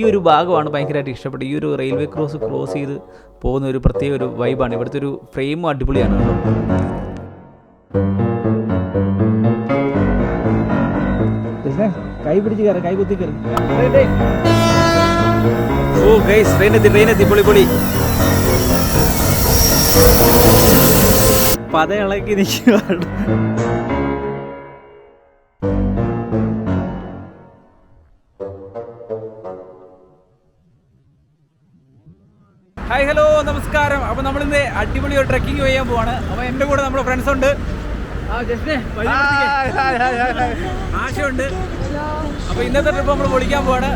ഈ ഒരു ഭാഗമാണ് ഭയങ്കരമായിട്ട് ഇഷ്ടപ്പെട്ടത്. ഈ ഒരു റെയിൽവേ ക്രോസ് ക്രോസ് ചെയ്ത് പോകുന്ന ഒരു പ്രത്യേക ഒരു വൈബാണ് ഇവിടുത്തെ ഒരു ഫ്രെയിമും അടിപൊളിയാണ് പതയിളക്കി കൈ പിടിച്ച് കയറി കൈ കുത്തി കയറി. ഓ ഗൈസ് ട്രെയിൻ എത്തി ട്രെയിൻ എത്തി പൊളി പൊളി. പത നിൽക്കുകയാണ് അപ്പോൾ നമ്മളിന്ന് അടിപൊളി ഒരു ട്രക്കിംഗ് ചെയ്യാൻ പോവാണ്. അപ്പോൾ എന്റെ കൂടെ നമ്മുടെ ഫ്രണ്ട്സ് ഉണ്ട്. ആശയുണ്ട്. അപ്പോൾ ഇന്നത്തെ ട്രിപ്പ് നമ്മൾ പൊളിക്കാൻ പോവാണ്.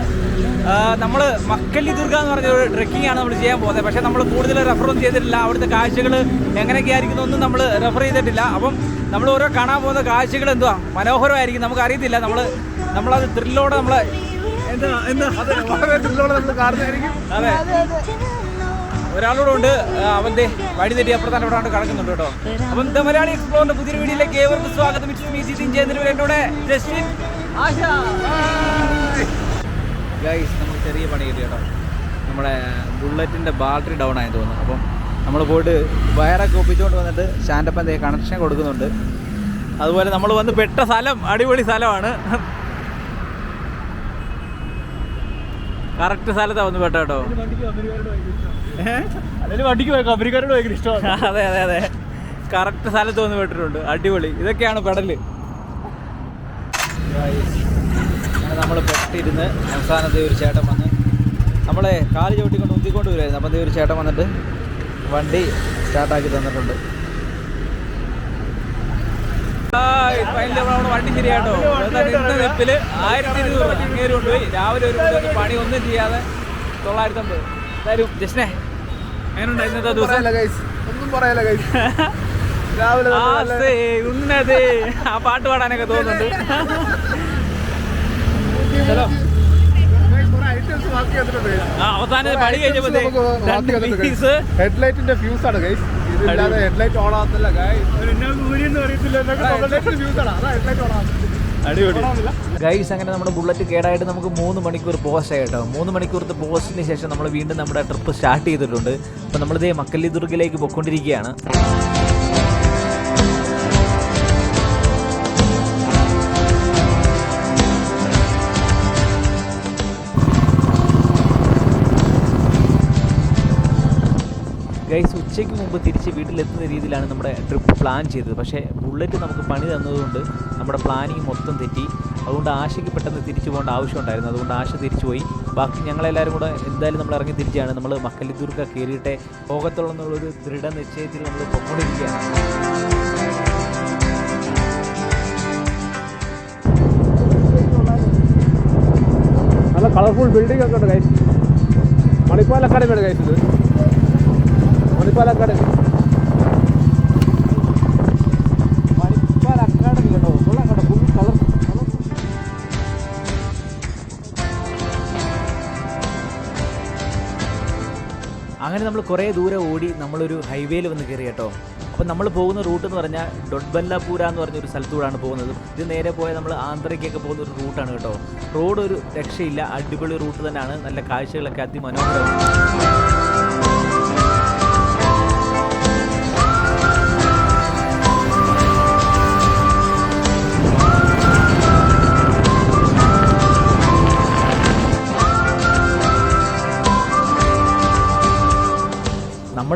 നമ്മൾ മക്കല്ലി ദുർഗ എന്ന് പറഞ്ഞ ഒരു ട്രക്കിംഗ് ആണ് നമ്മൾ ചെയ്യാൻ പോകുന്നത്. പക്ഷേ നമ്മൾ കൂടുതൽ റെഫർ ഒന്നും ചെയ്തിട്ടില്ല. അവിടുത്തെ കാഴ്ചകൾ എങ്ങനെയൊക്കെ ഒന്നും നമ്മൾ റെഫർ ചെയ്തിട്ടില്ല. അപ്പം നമ്മൾ ഓരോ കാണാൻ പോകുന്ന കാഴ്ചകൾ എന്തുവാ? മനോഹരമായിരിക്കും. നമുക്ക് അറിയത്തില്ല. നമ്മൾ നമ്മളത് ത്രില്ലോടെ നമ്മൾ എന്താ എന്താ? അതെ. ഒരാളോട് ഉണ്ട്. അവന്റെ വഴി തെറ്റി അപ്പുറത്താണ് ഇവിടെ കിടക്കുന്നുണ്ട് കേട്ടോ. അപ്പം ദ മലയാളി എക്സ്പ്ലോറിന്റെ പുതിയൊരു വീഡിയോയിലേക്ക് ഏവർക്കും സ്വാഗതം. ജയന്ദ്രൻ എന്നോട് ജസ്റ്റിൻ ആശ. ഗൈസ് നമുക്ക് ചെറിയ പണി കിട്ടി കേട്ടോ. നമ്മുടെ ബുള്ളറ്റിന്റെ ബാറ്ററി ഡൗൺ ആയെന്ന് തോന്നുന്നു. അപ്പം നമ്മൾ പോയിട്ട് വയറൊക്കെ ഒപ്പിച്ചുകൊണ്ട് വന്നിട്ട് സ്റ്റാൻഡപ്പ് എന്തേ കണക്ഷൻ കൊടുക്കുന്നുണ്ട്. അതുപോലെ നമ്മൾ വന്ന് പെട്ട സ്ഥലം അടിപൊളി സ്ഥലമാണ്. കറക്റ്റ് സ്ഥലത്താണ് വന്ന് പെട്ടോ വണ്ടിക്ക് പോയി കമ്പനിക്കാരോട് ഭയങ്കര ഇഷ്ടമാണ്. അതെ അതെ അതെ. കറക്റ്റ് സ്ഥലത്ത് വന്ന് പെട്ടിട്ടുണ്ട്. അടിപൊളി. ഇതൊക്കെയാണ് പെടൽ. നമ്മൾ പെട്ടിരുന്ന് അവസാനത്തെ ഒരു ചേട്ടൻ വന്ന് നമ്മളെ കാൽ ചവിട്ടിക്കൊണ്ട് ഉന്തിക്കൊണ്ട് വരുമായിരുന്നു അപ്പം ഒരു ചേട്ടൻ വന്നിട്ട് വണ്ടി സ്റ്റാർട്ടാക്കി തന്നിട്ടുണ്ട്. വണ്ടി ശരിയാട്ടോ. നിപ്പിൽ ആയിരത്തി ഇരുന്നൂറ് അങ്ങേര് കൊണ്ടുപോയി. രാവിലെ ഒരു പണി ഒന്നും ചെയ്യാതെ തൊള്ളായിരത്തി അമ്പത്. എന്തായാലും ജസ്നെ എങ്ങനെയുണ്ടായി ഇന്നത്തെ ദിവസം ഒന്നും പറയല രാവിലെ ആസേ, ആ പാട്ട് പാടാനൊക്കെ തോന്നുന്നുണ്ട്. ഹലോ. ആ, അവസാനം പണി കഴിഞ്ഞപ്പോ ദേ രണ്ട് പീസ് ഹെഡ്ലൈറ്റിന്റെ ഫ്യൂസ് ആണ് ഗൈസ് ഹെഡ്ലൈറ്റ് ഓൺ ആകത്തില്ല ഗൈസ് ഫ്യൂസ് ആണ്. അതാ ഹെഡ്ലൈറ്റ് ഓൺ ആകുന്നത് ഗൈസ് അങ്ങനെ നമ്മുടെ ബുള്ളറ്റ് കേടായിട്ട് നമുക്ക് മൂന്ന് മണിക്കൂർ പോസ്റ്റ് ആയിട്ടോ മൂന്ന് മണിക്കൂറത്തെ പോസ്റ്റിന് ശേഷം നമ്മൾ വീണ്ടും നമ്മുടെ ട്രിപ്പ് സ്റ്റാർട്ട് ചെയ്തിട്ടുണ്ട്. അപ്പോൾ നമ്മളിതേ മക്കല്ലി ദുർഗിലേക്ക് പൊയ്ക്കൊണ്ടിരിക്കുകയാണ്. ഗൈസ് ഉച്ചയ്ക്ക് മുമ്പ് തിരിച്ച് വീട്ടിലെത്തുന്ന രീതിയിലാണ് നമ്മുടെ ട്രിപ്പ് പ്ലാൻ ചെയ്തത്. പക്ഷേ ബുള്ളറ്റ് നമുക്ക് പണി തന്നതുകൊണ്ട് നമ്മുടെ പ്ലാനിങ് മൊത്തം തെറ്റി. അതുകൊണ്ട് ആശയ്ക്ക് പെട്ടെന്ന് തിരിച്ചു പോകേണ്ട ആവശ്യമുണ്ടായിരുന്നു. അതുകൊണ്ട് ആശ തിരിച്ചു പോയി. ബാക്കി ഞങ്ങളെല്ലാവരും കൂടെ എന്തായാലും നമ്മൾ ഇറങ്ങി തിരിച്ചാണ്. നമ്മൾ മക്കല്ലിദുർഗ കയറിയിട്ടേ പോകത്തുള്ളൂ എന്നുള്ളൊരു ദൃഢനിശ്ചയത്തിൽ നമ്മൾ പൊക്കോണ്ടിരിക്കുകയാണ്. നല്ല കളർഫുൾ ബിൽഡിംഗ് ഒക്കെ ഉണ്ട് കഴിച്ചു മണിപ്പാൽ അക്കാഡമിയാണ് ഗൈസ് കളർ അങ്ങനെ നമ്മൾ കുറേ ദൂരെ ഓടി നമ്മളൊരു ഹൈവേയിൽ വന്ന് കയറി കേട്ടോ. അപ്പം നമ്മൾ പോകുന്ന റൂട്ട് എന്ന് പറഞ്ഞാൽ ഡൊഡ്ബല്ലാപൂര എന്ന് പറഞ്ഞൊരു സ്ഥലത്തൂടാണ് പോകുന്നത്. ഇത് നേരെ പോയാൽ നമ്മൾ ആന്ധ്രയ്ക്കൊക്കെ പോകുന്ന ഒരു റൂട്ടാണ് കേട്ടോ. റോഡ് ഒരു രക്ഷയില്ല അടിപൊളി റൂട്ട് തന്നെയാണ്. നല്ല കാഴ്ചകളൊക്കെ അതിമനോഹരം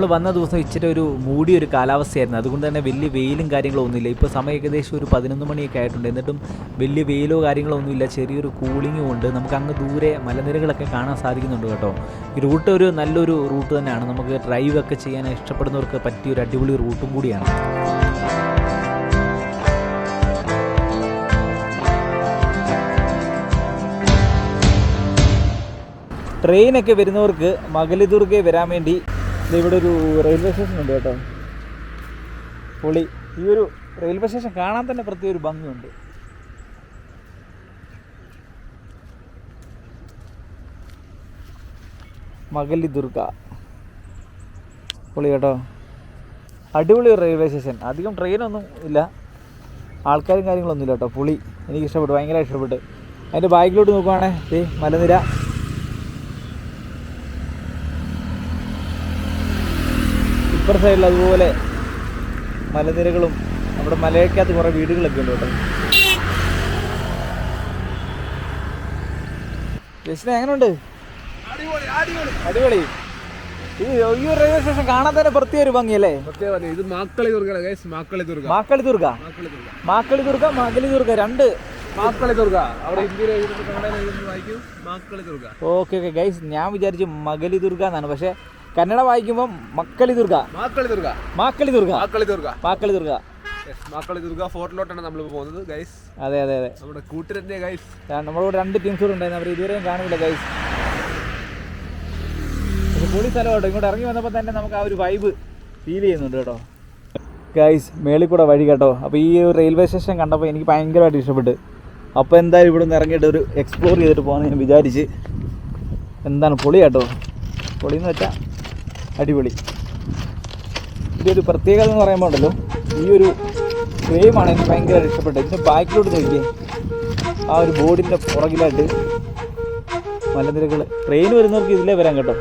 വന്ന ദിവസം ഇച്ചിരി ഒരു മൂടിയൊരു കാലാവസ്ഥയായിരുന്നു. അതുകൊണ്ട് തന്നെ വലിയ വെയിലും കാര്യങ്ങളോ ഒന്നുമില്ല. ഇപ്പോൾ സമയം ഏകദേശം ഒരു പതിനൊന്ന് മണിയൊക്കെ ആയിട്ടുണ്ട്. എന്നിട്ടും വലിയ വെയിലോ കാര്യങ്ങളോ ഒന്നുമില്ല. ചെറിയൊരു കൂളിങ്ങും ഉണ്ട്. നമുക്ക് അങ്ങ് ദൂരെ മലനിരകളൊക്കെ കാണാൻ സാധിക്കുന്നുണ്ട് കേട്ടോ. ഈ റൂട്ട് ഒരു നല്ലൊരു റൂട്ട് തന്നെയാണ്. നമുക്ക് ഡ്രൈവ് ഒക്കെ ചെയ്യാൻ ഇഷ്ടപ്പെടുന്നവർക്ക് പറ്റിയ ഒരു അടിപൊളി റൂട്ടും കൂടിയാണ്. ട്രെയിനൊക്കെ വരുന്നവർക്ക് മകലിദുർഗെ വരാൻ വേണ്ടി ഇവിടെ ഒരു റെയിൽവേ സ്റ്റേഷൻ ഉണ്ട് കേട്ടോ. പൊളി. ഈ ഒരു റെയിൽവേ സ്റ്റേഷൻ കാണാൻ തന്നെ പ്രത്യേക ഒരു ഭംഗിയുണ്ട്. മകലി ദുർഗ. പൊളി കേട്ടോ. അടിപൊളി റെയിൽവേ സ്റ്റേഷൻ അധികം ട്രെയിനൊന്നും ഇല്ല. ആൾക്കാരും കാര്യങ്ങളൊന്നും ഇല്ല കേട്ടോ. പുളി എനിക്ക് ഇഷ്ടപ്പെട്ടു ഭയങ്കര ഇഷ്ടപ്പെട്ടു അതിന്റെ ബാക്കിലോട്ട് നോക്കുവാണേ. ദേ മലനിര. ഇപ്പുറ സൈഡിൽ അതുപോലെ മലനിരകളും നമ്മുടെ മലയ്ക്കകത്ത് കുറേ വീടുകളൊക്കെ ഉണ്ട് കേട്ടോ. ജസ്റ്റിന് എങ്ങനെയുണ്ട് അടിപൊളി. ഇത് ഈ ഒരു റെയിൽവേ സ്റ്റേഷൻ കാണാൻ തന്നെ പ്രത്യേക ഒരു ഭംഗിയല്ലേ? അല്ലേ ഇത് മാക്കളി ദുർഗ മാക്കളി ദുർഗ മാക്കളി ദുർഗ മാക്കളി ദുർഗ മാക്കളി ദുർഗ രണ്ട് മാക്കളി ദുർഗ അവിടെ ഓക്കെ ഓക്കെ. ഗൈസ് ഞാൻ വിചാരിച്ചു മകലി ദുർഗ എന്നാണ്. പക്ഷെ കന്നഡ വായിക്കുമ്പോൾ മക്കളി ദുർഗ മാക്കളി ദുർഗ മാക്കളി ദുർഗ മാക്കളി ദുർഗ മാക്കളി ദുർഗ മാക്കളി ദുർഗ ഫോർട്ടിലോട്ടാണ് നമ്മൾ പോകുന്നത് ഗൈസ് അതെ അതെ അതെ. നമ്മുടെ കൂട്ടുകാരന്റെ ഗൈസ് നമ്മളോട് രണ്ട് ടീംസ് കൂടെ ഉണ്ടായിരുന്നു. അവർ ഇതുവരെയും കാണുന്നില്ല ഗൈസ് പൊളി സ്ഥലമാട്ടോ ഇങ്ങോട്ട് ഇറങ്ങി വന്നപ്പോൾ തന്നെ നമുക്ക് ആ ഒരു വൈബ് ഫീൽ ചെയ്യുന്നുണ്ട് കേട്ടോ. ഗൈസ് മേളിൽ കൂടെ വഴി കേട്ടോ. അപ്പോൾ ഈ ഒരു റെയിൽവേ സ്റ്റേഷൻ കണ്ടപ്പോൾ എനിക്ക് ഭയങ്കരമായിട്ട് ഇഷ്ടപ്പെട്ട്. അപ്പോൾ എന്തായാലും ഇവിടെ നിന്ന് ഇറങ്ങിയിട്ട് ഒരു എക്സ്പ്ലോർ ചെയ്തിട്ട് പോകാമെന്ന് ഞാൻ വിചാരിച്ച്. എന്താണ് പൊളി കേട്ടോ? പൊളി എന്ന് വെച്ചാൽ അടിപൊളി. ഇതിന്റെ ഒരു പ്രത്യേകത എന്ന് പറയുമ്പോൾ ഉണ്ടല്ലോ ഈ ഒരു ഫ്രെയിമാണ് എനിക്ക് ഭയങ്കരമായിട്ട് ഇഷ്ടപ്പെട്ടത്. ഇതിന്റെ ബാക്കിലോട്ട് നോക്കിയേ. ആ ഒരു ബോർഡിന്റെ പുറകിലായിട്ട് മലനിരകൾ ട്രെയിൻ വരുന്നവർക്ക് ഇതിലേ വരാൻ കേട്ടോ.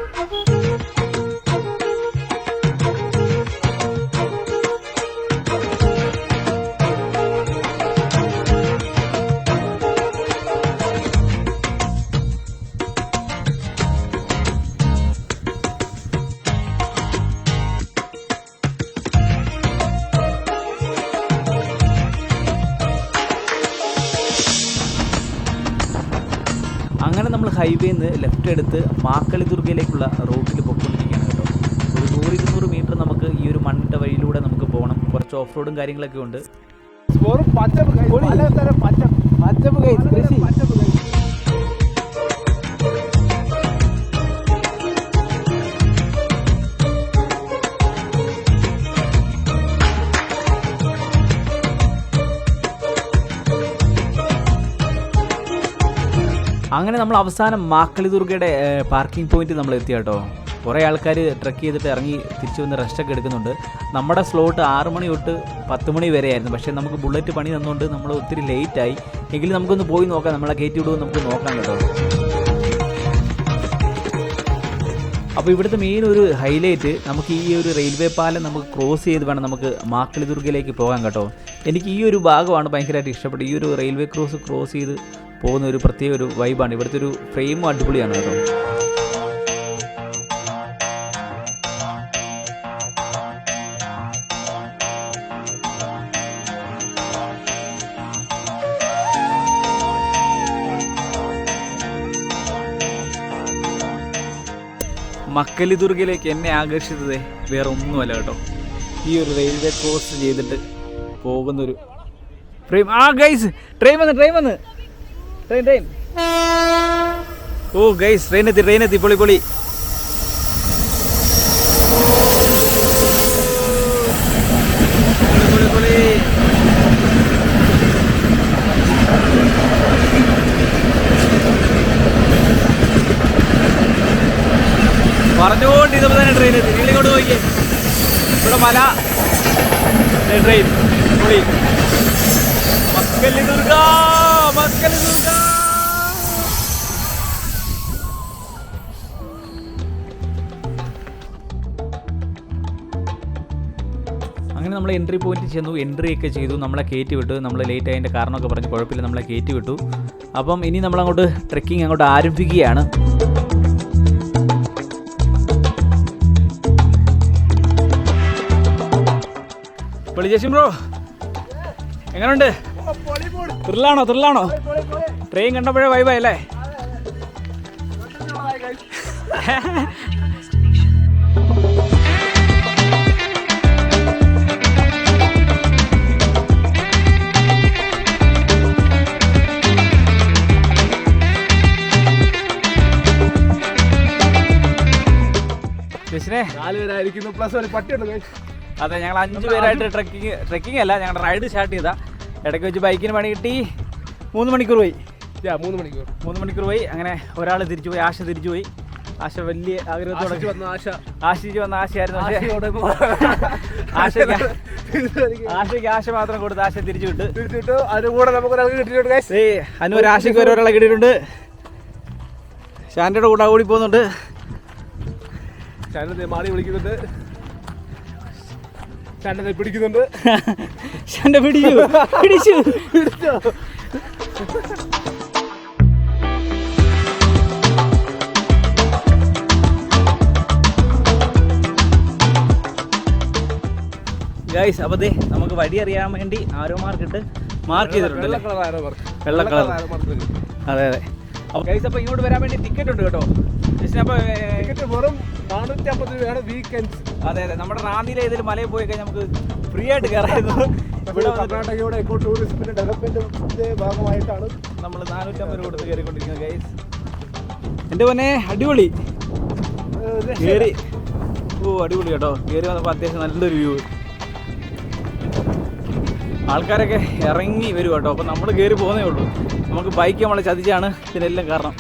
ഹൈവേയിൽ നിന്ന് ലെഫ്റ്റ് എടുത്ത് മാക്കളി ദുർഗയിലേക്കുള്ള റൂട്ടിൽ പൊയ്ക്കൊണ്ടിരിക്കുകയാണ് കേട്ടോ. ഒരു നൂറ് ഇരുന്നൂറ് മീറ്റർ നമുക്ക് ഈ ഒരു മണ്ണിന്റെ വഴിയിലൂടെ നമുക്ക് പോകണം. കുറച്ച് ഓഫ് റോഡും കാര്യങ്ങളൊക്കെ ഉണ്ട്. പച്ചപ്പ് പച്ചപ്പ്. കൃഷി. അങ്ങനെ നമ്മൾ അവസാനം മാക്കളി ദുർഗയുടെ പാർക്കിംഗ് പോയിന്റ് നമ്മൾ എത്തി കേട്ടോ. കുറേ ആൾക്കാർ ട്രക്ക് ചെയ്തിട്ട് ഇറങ്ങി തിരിച്ചു വന്ന് റെസ്റ്റൊക്കെ എടുക്കുന്നുണ്ട്. നമ്മുടെ സ്ലോട്ട് ആറ് മണി തൊട്ട് പത്ത് മണി വരെ ആയിരുന്നു. പക്ഷേ നമുക്ക് ബുള്ളറ്റ് പണി തന്നുകൊണ്ട് നമ്മൾ ഒത്തിരി ലേറ്റായി എങ്കിലും നമുക്കൊന്ന് പോയി നോക്കാം. നമ്മളെ കയറ്റി വിടുമെന്ന് നമുക്ക് നോക്കാം കേട്ടോ. അപ്പോൾ ഇവിടുത്തെ മെയിൻ ഒരു ഹൈലൈറ്റ് നമുക്ക് ഈ ഒരു റെയിൽവേ പാലം നമുക്ക് ക്രോസ് ചെയ്ത് വേണം നമുക്ക് മാക്കളി ദുർഗയിലേക്ക് പോകാൻ കേട്ടോ. എനിക്ക് ഈ ഒരു ഭാഗമാണ് ഭയങ്കരമായിട്ട് ഇഷ്ടപ്പെട്ടത്. ഈ ഒരു റെയിൽവേ ക്രോസ് ക്രോസ് ചെയ്ത് പോകുന്ന ഒരു പ്രത്യേക ഒരു വൈബാണ് ഇവിടുത്തെ ഒരു ഫ്രെയിം അടിപൊളിയാണ് കേട്ടോ. മക്കലി ദുർഗയിലേക്ക് എന്നെ ആകർഷിച്ചത് വേറെ ഒന്നുമല്ല കേട്ടോ. ഈ ഒരു റെയിൽവേ ക്രോസ് ചെയ്തിട്ട് പോകുന്നൊരു ട്രെയിൻ ആ ഗൈസ് ട്രെയിൻ വന്ന് ട്രെയിൻ വന്ന്. ട്രെയിൻ ട്രെയിൻ ഓ ഗൈസ് ട്രെയിൻ എത്തി ട്രെയിൻ എത്തി പൊളി പൊളി. പൊളി, പൊളി, പൊളി. പറഞ്ഞുകൊണ്ട് ഇതുപോലെ തന്നെ ട്രെയിൻ എത്തി. നിങ്ങൾ ഇങ്ങോട്ട് നോക്കിയേ ഇവിടെ മല. ട്രെയിൻ പൊളി. മക്കല്ലി ദുർഗ. അങ്ങനെ നമ്മൾ എൻട്രി പോയിന്റ് ചെന്നു എൻട്രി ഒക്കെ ചെയ്തു നമ്മളെ കയറ്റി വിട്ടു. നമ്മൾ ലേറ്റ് ആയതിന്റെ കാരണമൊക്കെ പറഞ്ഞ് കുഴപ്പമില്ല നമ്മളെ കയറ്റി വിട്ടു. അപ്പം ഇനി നമ്മളങ്ങോട്ട് ട്രെക്കിംഗ് അങ്ങോട്ട് ആരംഭിക്കുകയാണ്. പൊളിജേഷൻ ബ്രോ എങ്ങനെയുണ്ട് ത്രില്ലാണോ ത്രില്ലാണോ? ട്രെയിൻ കണ്ടപ്പോഴേ വൈബായി അല്ലേ അതെ ഞങ്ങൾ അഞ്ചു പേരായിട്ട് ട്രക്കിങ് ട്രക്കിംഗ് അല്ല ഞങ്ങളുടെ റൈഡ് സ്റ്റാർട്ട് ചെയ്താ. ഇടയ്ക്ക് വെച്ച് ബൈക്കിന് പണി കിട്ടി. മൂന്ന് മണിക്കൂർ പോയി. മൂന്ന് മണിക്കൂർ. മൂന്ന് മണിക്കൂർ പോയി. അങ്ങനെ ഒരാൾ തിരിച്ചു പോയി ആശ തിരിച്ചു പോയി. ആശ വലിയ ആഗ്രഹത്തോടെ വന്ന ആശ. ആശിച്ച് വന്ന ആശയായിരുന്നു ആശയ്ക്ക് ആശയ്ക്ക് ആശ മാത്രം കൊടുത്ത് ആശ തിരിച്ചു വിട്ടു തിരിച്ചിട്ട്. അതിന് കൂടെ നമുക്ക് കിട്ടിയിട്ടുണ്ട് ഏയ് അനു ഒരു ആശയ്ക്ക് ഒരാളെ കിട്ടിയിട്ടുണ്ട്. ശാന്റയുടെ കൂടെ ഓടി പോകുന്നുണ്ട്. ചാനൽ മാറി വിളിക്കുന്നുണ്ട്. ചാണ്ടനെ പിടിക്കുന്നുണ്ട്. ഷാന്റെ പിടിച്ചു പിടിച്ചു. ഗൈസ് അപ്പോൾ ദേ നമുക്ക് വഴി അറിയാൻ വേണ്ടി ആരോ മാർക്കിട്ട് മാർക്ക് ചെയ്തിട്ടുണ്ട് വെള്ള അല്ലേ? കളർ അതെ അതെ. ഗൈസ് അപ്പോൾ ഇങ്ങോട്ട് വരാൻ വേണ്ടി ടിക്കറ്റ് ഉണ്ട് കേട്ടോ. ജസ്റ്റ് അപ്പോൾ ടിക്കറ്റ് വെറും നാനൂറ്റി അമ്പത് രൂപയാണ് വീക്കെൻഡ്സ് അതെ അതെ. നമ്മുടെ റാന്നിയിലെ ഇതിൽ മലയിൽ പോയി കഴിഞ്ഞാൽ നമുക്ക് ഫ്രീ ആയിട്ട് കയറായിരുന്നു ഇവിടെ കർണാടകയുടെ എക്കോ ടൂറിസത്തിന്റെ ഡെവലപ്മെന്റിന്റെ ഭാഗമായിട്ടാണ്. നമ്മൾ നാനൂറ്റമ്പത് രൂപ കൊടുത്ത് കയറിക്കൊണ്ടിരിക്കുന്നത് ഗൈസ് എന്റെ പൊന്നെ അടിപൊളി. കയറി ഓ അടിപൊളി കേട്ടോ. കയറി വന്നപ്പോൾ അത്യാവശ്യം നല്ലൊരു വ്യൂ ആൾക്കാരൊക്കെ ഇറങ്ങി വരും കേട്ടോ. അപ്പോൾ നമ്മൾ കയറി പോകുന്നേ ഉള്ളൂ. നമുക്ക് ബൈക്ക് നമ്മളെ ചതിച്ചാണ്. ഇതിനെല്ലാം കാരണം.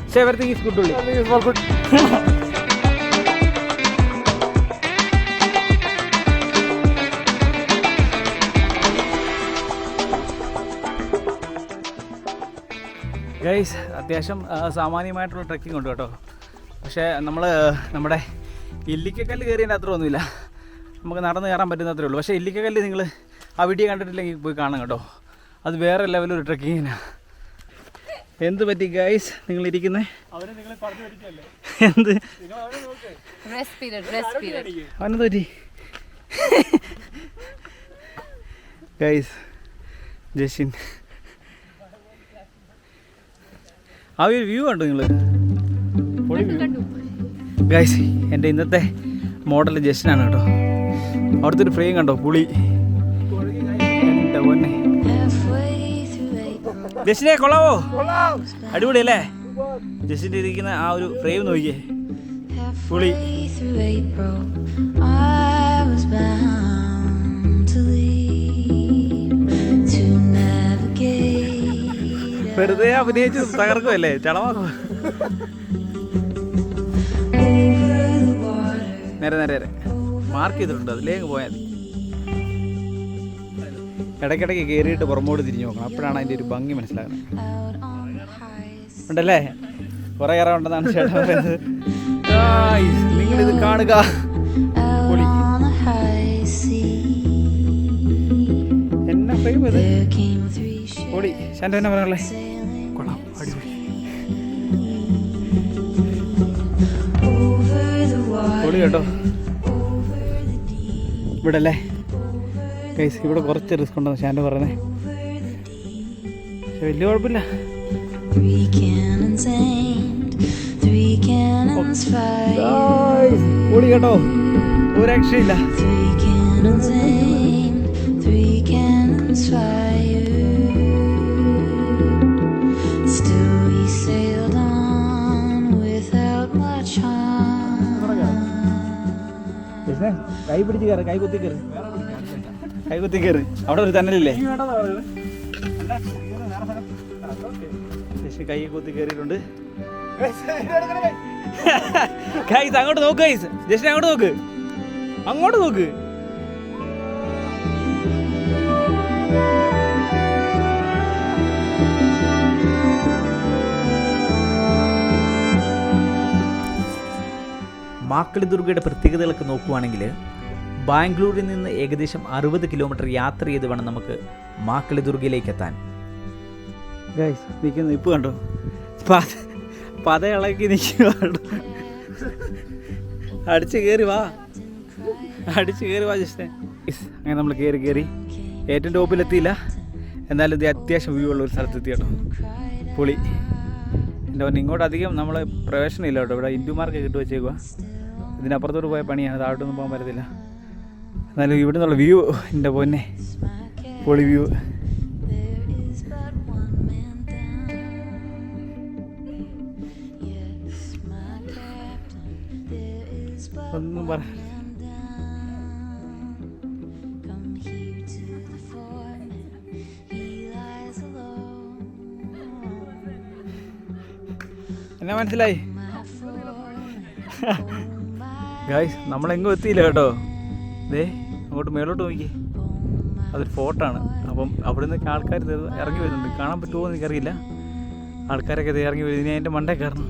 പക്ഷേ എവരത്തേക്ക് ഈ സ്കൂട്ടുള്ളി ഫോർ ഗുഡ് ഗൈസ് അത്യാവശ്യം സാമാന്യമായിട്ടുള്ള ട്രക്കിംഗ് ഉണ്ട് കേട്ടോ. പക്ഷേ നമ്മൾ നമ്മുടെ ഇല്ലിക്കക്കല്ല് കയറിയതിന്റെ അത്ര ഒന്നുമില്ല. നമുക്ക് നടന്ന് കയറാൻ പറ്റുന്ന അത്രേ ഉള്ളൂ. പക്ഷേ ഇല്ലിക്കക്കല്ല് നിങ്ങൾ ആ വീഡിയോ കണ്ടിട്ടില്ലെങ്കിൽ പോയി കാണാം കേട്ടോ. അത് വേറെ ലെവലൊരു ട്രക്കിങ്ങിനാണ് എന്ത് പറ്റി ഗൈസ് നിങ്ങൾ ഇരിക്കുന്നത് അവരെ നിങ്ങൾ പറഞ്ഞു പിടിച്ചല്ലേ എന്ത്. അവനെന്ത് പറ്റി? ഗൈസ് ജഷിൻ ആ ഒരു വ്യൂ കണ്ടു നിങ്ങൾ ഗൈസ് എന്റെ ഇന്നത്തെ മോഡൽ ജസ്റ്റിനാണ് കേട്ടോ. അവിടുത്തെ ഒരു ഫ്രെയിം കണ്ടോ? പുളി. പൊന്നെ. ജസ്റ്റിനെ കൊള്ളാവോ? അടിപൊളി അല്ലേ ജസ്റ്റിന്റെ ഇരിക്കുന്ന ആ ഒരു ഫ്രെയിം നോക്കിയേ. പുളി. വെറുതെ അഭിനയിച്ച് തകർക്കുമല്ലേ ചളമാക്കും. നേരെ നേരെ നേരെ. മാർക്ക് ചെയ്തിട്ടുണ്ട്. അതിലേക്ക് പോയാൽ മതി. ഇടയ്ക്കിടയ്ക്ക് കയറിയിട്ട് പുറമോട്ട് തിരിഞ്ഞു നോക്കണം. അപ്പോഴാണ് അതിന്റെ ഒരു ഭംഗി മനസ്സിലാകുന്നത്. Highest ഉണ്ടല്ലേ? കുറേ കയറാനുണ്ടെന്നാണ് ചേട്ടൻ പറയുന്നത്. നിങ്ങൾ നിങ്ങളിത് കാണുക. പൊളി. എന്നാ ഫ്രെയിം ഇത്? പൊളി എന്നാ കൊള്ളാം അടിപൊളി. പൊളി കേട്ടോ. ഇവിടെ അല്ലേ ഗൈസ് ഇവിടെ കുറച്ച് റിസ്ക് ഉണ്ടെന്ന് ഷാന്റെ പറയുന്നത് പക്ഷെ വലിയ കുഴപ്പമില്ല. കേട്ടോ. ഒരു രക്ഷയില്ല കൈ പിടിച്ച് കയറ് കൈ കുത്തി കയറ്. കൈ കുത്തി കയറി അവിടെ ഒരു തന്നലില്ലേ? ജസ്റ്റ് കൈ കുത്തി കയറിയിട്ടുണ്ട് ഗൈസ് അങ്ങോട്ട് നോക്ക് ഗൈസ്. ജസ്റ്റ് അങ്ങോട്ട് നോക്ക്. അങ്ങോട്ട് നോക്ക്. മാക്കളി ദുർഗയുടെ പ്രത്യേകതകളൊക്കെ നോക്കുവാണെങ്കിൽ ബാംഗ്ലൂരിൽ നിന്ന് ഏകദേശം അറുപത് കിലോമീറ്റർ യാത്ര ചെയ്ത് വേണം നമുക്ക് മാക്കളി ദുർഗയിലേക്ക് എത്താൻ നിൽക്കുന്നു ഇപ്പം കണ്ടോ? പത പത ഇളക്കി നിൽക്കുക അടിച്ചു കയറി വാ. അടിച്ച് കയറി വാ ജസ്റ്റ്. അങ്ങനെ നമ്മൾ കയറി കയറി ഏറ്റവും ടോപ്പിലെത്തിയില്ല എന്നാലും ഇത് അത്യാവശ്യം വ്യൂ ഉള്ള ഒരു സ്ഥലത്തെത്തി കേട്ടോ. പുളി. എന്റെ പറഞ്ഞ ഇങ്ങോട്ട് അധികം നമ്മൾ പ്രവേശനം ഇല്ല കേട്ടോ. ഇവിടെ ഇന്ത്യമാർക്ക് കിട്ടു വെച്ചേക്കുക ഇതിനപ്പുറത്തോട്ട് പോയ പണിയാണ്. താഴോട്ടൊന്നും പോകാൻ പറ്റത്തില്ല. നല്ല ഇവിടെ നിന്നുള്ള വ്യൂ എന്റെ പൊന്നെ. പൊളി വ്യൂ ഒന്നും പറ. എന്നാ മനസ്സിലായി? ഗായ് നമ്മളെങ്ങും എത്തിയില്ല കേട്ടോ. ദേ. അങ്ങോട്ട് മേലോട്ട് നോക്കി അതൊരു ഫോട്ടാണ്. അപ്പം അവിടെ നിന്നൊക്കെ ആൾക്കാർ ഇറങ്ങി വരുന്നുണ്ട്. കാണാൻ പറ്റുമോ എന്ന് എനിക്കറിയില്ല. ആൾക്കാരൊക്കെ ഇറങ്ങി വരും ഇനി അതിന്റെ മണ്ടേ കയറണം.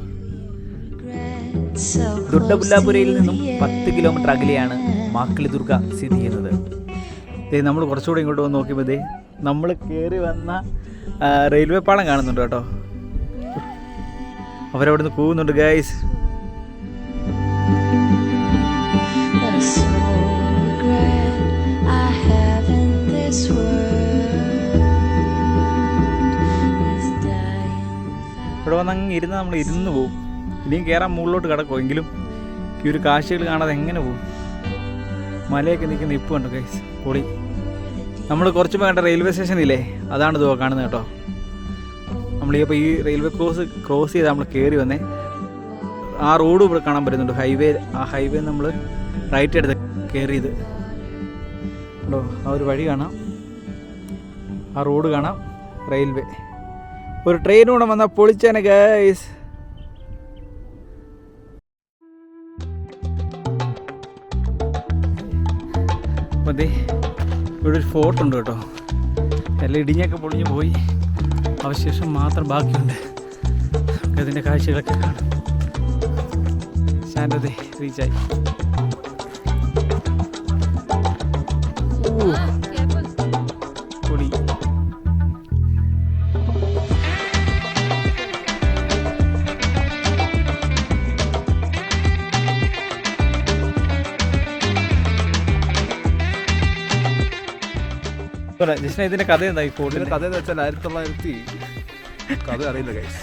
ദുർഡബുല്ലാപുരയിൽ നിന്നും പത്ത് കിലോമീറ്റർ അകലെയാണ് മാക്കിളി ദുർഗ സ്ഥിതി ചെയ്യുന്നത്. ദേ നമ്മൾ കുറച്ചുകൂടെ ഇങ്ങോട്ട് വന്ന് നോക്കിയപ്പോൾ ദേ നമ്മൾ കയറി വന്ന റെയിൽവേ പാളം കാണുന്നുണ്ട് കേട്ടോ. അവരവിടുന്ന് പോകുന്നുണ്ട് ഗൈസ്. അങ്ങ് ഇരുന്ന് നമ്മൾ ഇരുന്ന് പോകും ഇനിയും കയറാൻ മുകളിലോട്ട് കിടക്കും എങ്കിലും ഈ ഒരു കാഴ്ചകൾ കാണാതെ എങ്ങനെ പോകും മലയൊക്കെ നിൽക്കുന്ന ഇപ്പം ഉണ്ട് കൈസ് പൊളി. നമ്മൾ കുറച്ച് പോകേണ്ട റെയിൽവേ സ്റ്റേഷനില്ലേ അതാണ് ഇതോ കാണുന്നത് കേട്ടോ. നമ്മൾ ഈ അപ്പോൾ ഈ റെയിൽവേ ക്രോസ് ക്രോസ് ചെയ്ത് നമ്മൾ കയറി വന്നേ. ആ റോഡ് ഇവിടെ കാണാൻ പറ്റുന്നുണ്ട്. ഹൈവേ ആ ഹൈവേ നമ്മൾ റൈറ്റ് എടുത്ത് കയറിയത് കേട്ടോ ആ ഒരു വഴി കാണാം. ആ റോഡ് കാണാം. റെയിൽവേ ഒരു ട്രെയിൻ കൂടെ വന്നാൽ പൊളിച്ചാണ് ഗൈസ് മതി ഇവിടെ ഒരു ഫോർട്ട് ഉണ്ട് കേട്ടോ. എല്ലാം ഇടിഞ്ഞൊക്കെ പൊളിഞ്ഞു പോയി. അവശേഷം മാത്രം ബാക്കിയുണ്ട്. അതിന്റെ കാഴ്ചകളൊക്കെ കാണും. ശാന്തതേ റീച്ചായി ജസ്റ്റിന് ഇതിന്റെ കഥ എന്താ ഈ ഇതിന്റെ ഫോർട്ടിന്റെ കഥ എന്ന് വെച്ചാൽ ആയിരത്തി തൊള്ളായിരത്തി കഥ അറിയില്ല ഗൈസ്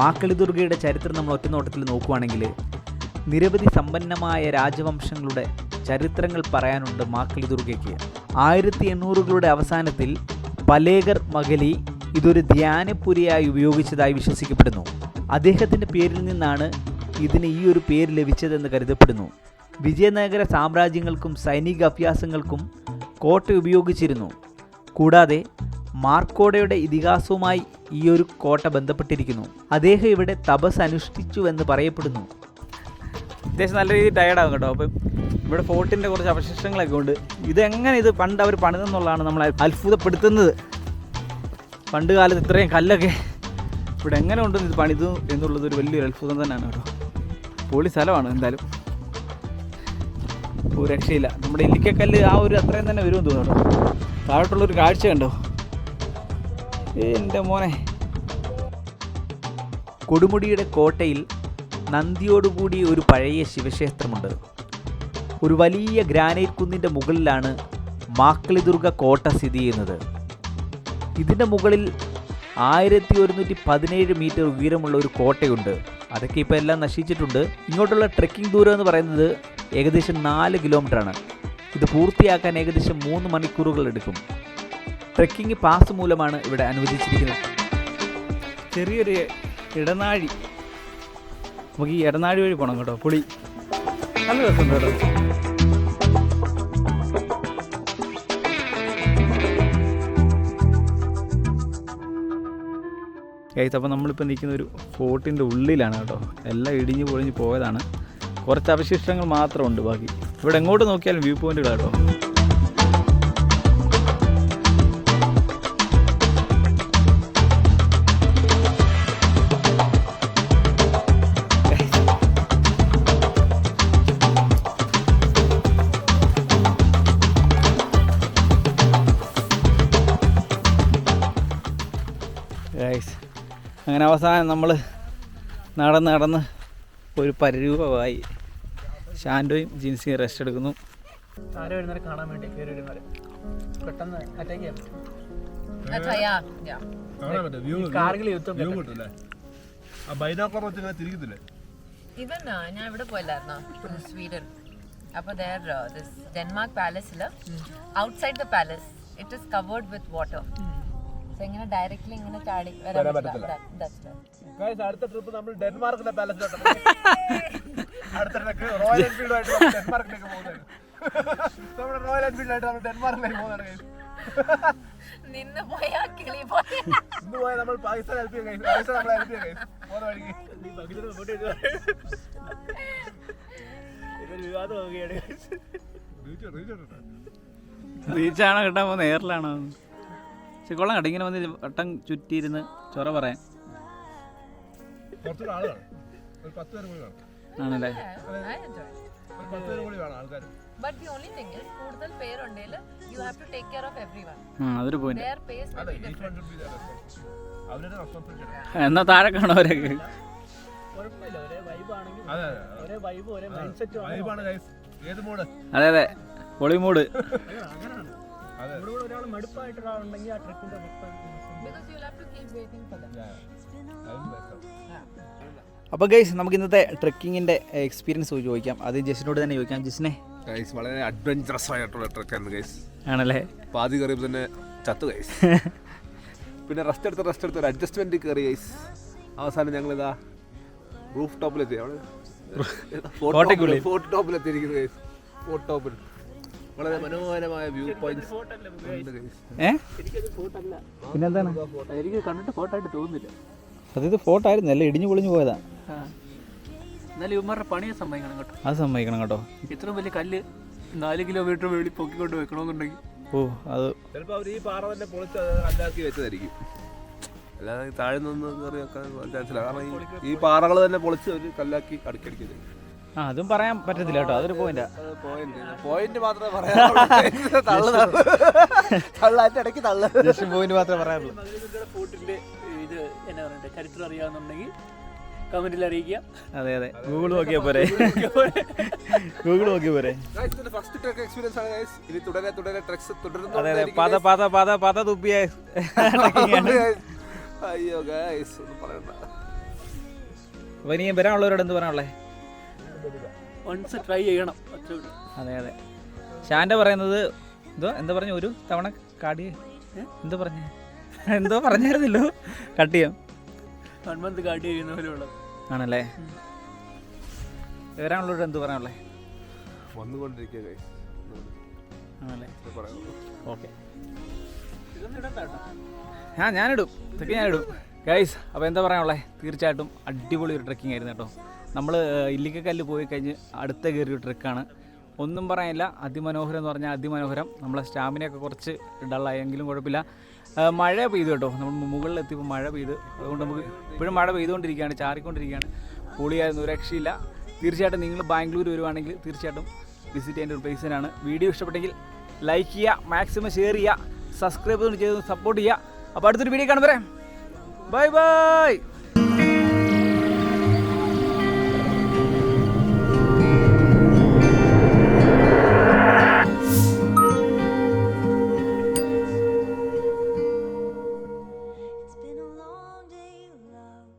മാക്കളി ദുർഗയുടെ ചരിത്രം നമ്മൾ ഒറ്റനോട്ടത്തിൽ നോക്കുവാണെങ്കിൽ നിരവധി സമ്പന്നമായ രാജവംശങ്ങളുടെ ചരിത്രങ്ങൾ പറയാനുണ്ട് മാക്കളി ദുർഗയ്ക്ക് ആയിരത്തി എണ്ണൂറുകളുടെ അവസാനത്തിൽ പലേഗർ മഗലി ഇതൊരു ധ്യാനപുരിയായി ഉപയോഗിച്ചതായി വിശ്വസിക്കപ്പെടുന്നു. അദ്ദേഹത്തിന്റെ പേരിൽ നിന്നാണ് ഇതിന് ഈ ഒരു പേര് ലഭിച്ചതെന്ന് കരുതപ്പെടുന്നു. വിജയനഗര സാമ്രാജ്യങ്ങൾക്കും സൈനിക അഭ്യാസങ്ങൾക്കും കോട്ട ഉപയോഗിച്ചിരുന്നു. കൂടാതെ മാർക്കോടയുടെ ഇതിഹാസവുമായി ഈ ഒരു കോട്ട ബന്ധപ്പെട്ടിരിക്കുന്നു. അദ്ദേഹം ഇവിടെ തപസ് അനുഷ്ഠിച്ചുവെന്ന് പറയപ്പെടുന്നു. അത്യാവശ്യം നല്ല രീതിയിൽ ടയർഡാകും കേട്ടോ. അപ്പം ഇവിടെ ഫോർട്ടിന്റെ കുറച്ച് അവശിഷ്ടങ്ങളൊക്കെ ഉണ്ട്. ഇതെങ്ങനെ ഇത് പണ്ട് അവർ പണിതെന്നുള്ളതാണ് നമ്മൾ അത്ഭുതപ്പെടുത്തുന്നത്. പണ്ട് കാലത്ത് ഇത്രയും കല്ലൊക്കെ ഇവിടെ എങ്ങനെ ഉണ്ടെന്ന് ഇത് പണിതു എന്നുള്ളത് ഒരു വലിയൊരു അത്ഭുതം തന്നെയാണ് കേട്ടോ. പൊളി സ്ഥലമാണ് എന്തായാലും. ഒരു രക്ഷയില്ല. നമ്മുടെ ഇല്ലിക്കക്കല്ല് ആ ഒരു അത്രയും തന്നെ വരുമെന്ന് തോന്നുന്നു താഴോട്ടുള്ളൊരു കാഴ്ച കണ്ടോ? എന്റെ മോനെ. കൊടുമുടിയുടെ കോട്ടയിൽ നന്ദിയോടുകൂടി ഒരു പഴയ ശിവക്ഷേത്രമുണ്ട്. ഒരു വലിയ ഗ്രാനൈറ്റ് കുന്നിന്റെ മുകളിലാണ് മാക്കളിദുർഗ കോട്ട സ്ഥിതി ചെയ്യുന്നത്. ഇതിന്റെ മുകളിൽ ആയിരത്തി ഒരുന്നൂറ്റി പതിനേഴ് മീറ്റർ ഉയരമുള്ള ഒരു കോട്ടയുണ്ട്. അതൊക്കെ ഇപ്പോൾ എല്ലാം നശിച്ചിട്ടുണ്ട്. ഇങ്ങോട്ടുള്ള ട്രെക്കിംഗ് ദൂരം എന്ന് പറയുന്നത് ഏകദേശം നാല് കിലോമീറ്ററാണ്. ഇത് പൂർത്തിയാക്കാൻ ഏകദേശം മൂന്ന് മണിക്കൂറുകൾ എടുക്കും. ട്രെക്കിംഗ് പാസ് മൂലമാണ് ഇവിടെ അനുവദിച്ചിരിക്കുന്നത്. ചെറിയൊരു ഇടനാഴി. നമുക്ക് ഈ ഇടനാഴി വഴി പോകണം കേട്ടോ പുളി. നല്ല രസമുണ്ട് കേട്ടോ. ഗൈസ് നമ്മളിപ്പോൾ നിൽക്കുന്ന ഒരു ഫോർട്ടിന്റെ ഉള്ളിലാണ് കേട്ടോ. എല്ലാം ഇടിഞ്ഞു പൊളിഞ്ഞ് പോയതാണ്. കുറച്ച് അവശിഷ്ടങ്ങൾ മാത്രമുണ്ട് ബാക്കി. ഇവിടെ എങ്ങോട്ട് നോക്കിയാലും വ്യൂ ഗൈസ് അങ്ങനെ അവസാനം നമ്മൾ നടന്ന് നടന്ന് ഒരു പരിരൂപമായി. ഷാൻഡോയും ജിൻസിയും റെസ്റ്റ് എടുക്കുന്നു. ആരും എഴുന്നേരം കാണാൻ വേണ്ടി കയറി എഴുന്നേരം പെട്ടെന്ന് അറ്റാക്ക് പറ്റും. കാർഗിൽ യുദ്ധം ഞാൻ ഇവിടെ പോയില്ലായിരുന്നോ? സ്വീഡൻ. അപ്പോൾ there this Denmark പാലസിൽ outside the palace it is covered with water ഇങ്ങനെ ഡയറക്റ്റ്ലി ഇങ്ങനെ ചാടി വരാൻ പറ്റില്ല. അടുത്ത ട്രിപ്പ് നമ്മൾ ഡെൻമാർക്കിന്റെ പാലസ് അടുത്ത റോയൽ ഡെൻമാർക്കിലേക്ക് പോകുന്നത്. നമ്മുടെ റോയൽ നമ്മൾ ഡെൻമാർക്കിലേക്ക് പോകുന്നതാണ് guys. നിന്ന് പോയാ കിളി പോയ. ഇന്ന് പോയാൽ നമ്മൾ പാകിസ്ഥാൻ ഹെൽപ്പ് ചെയ്യാം guys. പാകിസ്ഥാൻ നമ്മളെ ഹെൽപ്പ് ചെയ്യാം guys. പോകുന്ന വഴിക്ക്. ബീച്ചാണോ കിട്ടാൻ പോകുന്നത് എയറിലാണോ പക്ഷെ കൊള്ളാം കേട്ടോ. ഇങ്ങനെ വന്ന് വട്ടം ചുറ്റിയിരുന്ന് ചൊറ പറയാൻ. ആണല്ലേ? അതൊരു പോയിന്റ് എന്നാ താഴെ കാണോ അവരൊക്കെ അതെ അതെ. പൊളിമൂട് കൂടെ ഒരാൾ മടുപ്പായിട്ട് ഒരാളുണ്ടെങ്കിൽ ആ ട്രിപ്പിന്റെ Because you'll have to keep waiting for them. അതും ബെസ്റ്റ് അപ്പോൾ ഗൈസ് നമുക്ക് ഇന്നത്തെ ട്രെക്കിങ്ങിന്റെ എക്സ്പീരിയൻസ് ചോദിക്കാം. അത് ജസ്റ്റിനോട് തന്നെ ചോദിക്കാം. ജസ്റ്റിനെ ഗൈസ് വളരെ അഡ്വഞ്ചറസ് ആയിട്ടുള്ള ട്രക്ക് ആണ് ഗൈസ് ആണല്ലേ? പാതി കയറിയപ്പോൾ തന്നെ ചത്തു ഗൈസ് പിന്നെ റെസ്റ്റ് എടുത്ത് റെസ്റ്റ് എടുത്ത് ഒരു അഡ്ജസ്റ്റ്മെന്റ് കയറി ഗൈസ് അവസാനം ഞങ്ങൾ ഇതാ റൂഫ് ടോപ്പിലെത്തി അവിടെ. ഫോർട്ട് ടോപ്പിലെത്തിയിരിക്കുന്നു ഗൈസ് ഫോർട്ട് ടോപ്പിൽ വളരെ മനോഹരമായ വ്യൂ പോയിന്റ്സ് ഏ? പിന്നെന്താണ്? എനിക്ക് കണ്ടിട്ട് ഫോട്ടോ ആയിട്ട് തോന്നുന്നില്ല അത് ഇത് ഫോട്ടോ ആയിരുന്നു. അല്ലേ ഇടിഞ്ഞു പൊളിഞ്ഞു പോയതാ. എന്നാലും ഇവന്മാരുടെ പണിയെ സമ്മതിക്കണം കേട്ടോ. അത് സമ്മതിക്കണം കേട്ടോ. ഇത്ര വലിയ കല്ല് നാല് കിലോമീറ്റർ വെളി പൊക്കിക്കൊണ്ട് വെക്കണമെന്നുണ്ടെങ്കിൽ ഓ അത് ചിലപ്പോൾ അവർ ഈ പാറ തന്നെ പൊളിച്ച് അത് കല്ലാക്കി വെച്ചതായിരിക്കും. അല്ലാതെ ഈ താഴെ നിന്ന് കയറി വെക്കാൻ ചാൻസില്ല കാരണം ഈ- പാറകൾ തന്നെ പൊളിച്ച് ഒരു കല്ലാക്കി അടുക്കടിക്കുന്നത് ആ അതും പറയാൻ പറ്റത്തില്ല കേട്ടോ അതൊരു പോയിന്റാ പോയിന്റ് മാത്രമേ പറയാനുള്ളൂ. തള്ളു തള്ളു. തള്ളാന്റെ ഇടയ്ക്ക് തള്ളു. ജസ്റ്റ് പോയിന്റ് മാത്രമേ പറയാറുള്ളൂ മധുരഗുരുയുടെ ഫോർട്ടിന്റെ ഇത് എന്നാ പറയണ്ടേ ചരിത്രം അറിയാവുന്നുണ്ടെങ്കിൽ കമന്റിൽ അറിയിക്കുക. അതെ അതെ. ഗൂഗിൾ നോക്കിയാ പോരെ. ഗൂഗിൾ നോക്കിയാ പോരെ. ഫസ്റ്റ് ട്രക്ക് എക്സ്പീരിയൻസ് ആണ്. ഇനി തുടരെ തുടരെ ട്രക്സ് അതെ അതെ. പത പത പത പത തുപ്പിയ. അയ്യോ ഗൈസ് ഒന്നും പറയണ്ട. വരാനുള്ളവരോട് എന്ത് പറയാനുള്ളേ? വൺസ് ട്രൈ ചെയ്യണം. അതെ അതെ. ഷാന്റെ പറയുന്നത് എന്തോ എന്താ പറഞ്ഞു ഒരു തവണ കാടി എന്തോ പറഞ്ഞു? എന്തോ പറഞ്ഞായിരുന്നല്ലോ? കട്ട് ചെയ്യാം. വൺ മന്ത് കാട്ടി കഴിയുന്ന പോലെ ഉള്ളത്. ആണല്ലേ? വരാനുള്ളവരോട് എന്ത് പറയാനുള്ളേ? വന്നുകൊണ്ടിരിക്കുക ആണല്ലേ? ഓക്കെ. ആ ഞാനിടും. ഇതൊക്കെ ഞാനിടും. ഗൈസ് അപ്പോൾ എന്താ പറയാനുള്ളത് തീർച്ചയായിട്ടും അടിപൊളി ഒരു ട്രക്കിംഗ് ആയിരുന്നു കേട്ടോ. നമ്മൾ ഇല്ലിക്കക്കല്ല് പോയി കഴിഞ്ഞ് അടുത്ത കയറിയ ട്രക്കാണ് ഒന്നും പറയാനില്ല. അതിമനോഹരം എന്ന് പറഞ്ഞാൽ അതിമനോഹരം. നമ്മളെ സ്റ്റാമിനയൊക്കെ കുറച്ച് ഡള്ളായെങ്കിലും കുഴപ്പമില്ല. മഴ പെയ്തു കേട്ടോ. നമ്മൾ മുകളിലെത്തിയപ്പോൾ മഴ പെയ്ത്. അതുകൊണ്ട് നമുക്ക് ഇപ്പോഴും മഴ പെയ്തുകൊണ്ടിരിക്കുകയാണ് ചാറിക്കൊണ്ടിരിക്കുകയാണ്. പൊളിയായിരുന്നു രക്ഷയില്ല. തീർച്ചയായിട്ടും നിങ്ങൾ ബാംഗ്ലൂർ വരുവാണെങ്കിൽ തീർച്ചയായിട്ടും വിസിറ്റ് ചെയ്യേണ്ട ഒരു പ്ലേസ് തന്നെയാണ്. വീഡിയോ ഇഷ്ടപ്പെട്ടെങ്കിൽ ലൈക്ക് ചെയ്യുക മാക്സിമം ഷെയർ ചെയ്യുക സബ്സ്ക്രൈബ് ചെയ്ത് സപ്പോർട്ട് ചെയ്യുക. അപ്പോൾ അടുത്തൊരു വീഡിയോ കാണുമ്പോൾ Bye bye!